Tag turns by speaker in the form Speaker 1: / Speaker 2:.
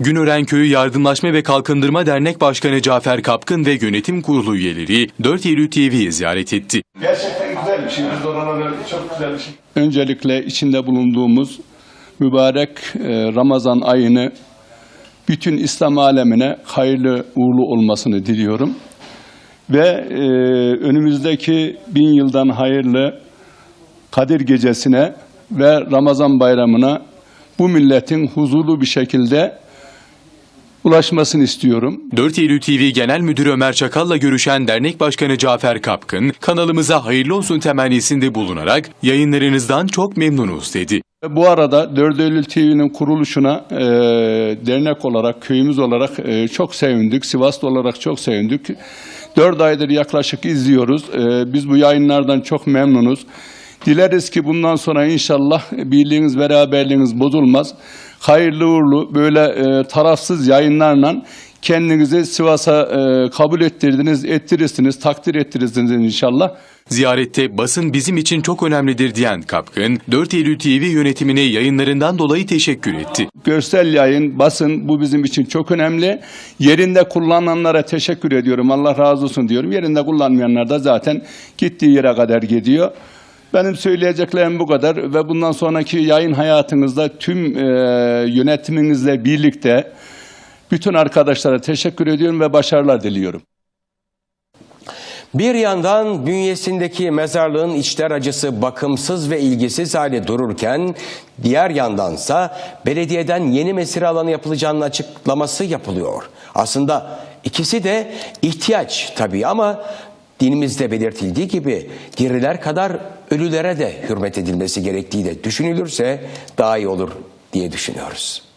Speaker 1: Günören Köyü Yardımlaşma ve Kalkındırma Dernek Başkanı Cafer Kapkın ve yönetim kurulu üyeleri 4 Eylül TV'yi ziyaret etti.
Speaker 2: Gerçekten güzel bir şey. Biz de oralarda çok güzel bir şey.
Speaker 3: öncelikle içinde bulunduğumuz mübarek e, Ramazan ayını bütün İslam alemine hayırlı uğurlu olmasını diliyorum. Ve e, önümüzdeki bin yıldan hayırlı Kadir Gecesi'ne ve Ramazan bayramına bu milletin huzurlu bir şekilde ulaşmasını istiyorum.
Speaker 1: 4 Eylül TV Genel Müdürü Ömer Çakal'la görüşen dernek başkanı Cafer Kapkın, kanalımıza hayırlı olsun temennisinde bulunarak yayınlarınızdan çok memnunuz dedi.
Speaker 3: Bu arada 4 Eylül TV'nin kuruluşuna e, dernek olarak, köyümüz olarak e, çok sevindik. Sivaslı olarak çok sevindik. 4 aydır yaklaşık izliyoruz. E, biz bu yayınlardan çok memnunuz. Dileriz ki bundan sonra inşallah birliğiniz, beraberliğiniz bozulmaz. Hayırlı uğurlu böyle e, tarafsız yayınlarla kendinizi Sivas'a e, kabul ettirdiniz, ettirirsiniz, takdir ettirirsiniz inşallah.
Speaker 1: Ziyarette basın bizim için çok önemlidir diyen Kapkın, 4 Eylül TV yönetimine yayınlarından dolayı teşekkür etti.
Speaker 3: Görsel yayın, basın bu bizim için çok önemli. Yerinde kullananlara teşekkür ediyorum. Allah razı olsun diyorum. Yerinde kullanmayanlar da zaten gittiği yere kadar gidiyor. Benim söyleyeceklerim bu kadar ve bundan sonraki yayın hayatınızda tüm e, yönetiminizle birlikte bütün arkadaşlara teşekkür ediyorum ve başarılar diliyorum.
Speaker 4: Bir yandan bünyesindeki mezarlığın içler acısı bakımsız ve ilgisiz hale dururken diğer yandansa belediyeden yeni mesire alanı yapılacağının açıklaması yapılıyor. Aslında ikisi de ihtiyaç tabii ama dinimizde belirtildiği gibi diriler kadar ölülere de hürmet edilmesi gerektiği de düşünülürse daha iyi olur diye düşünüyoruz.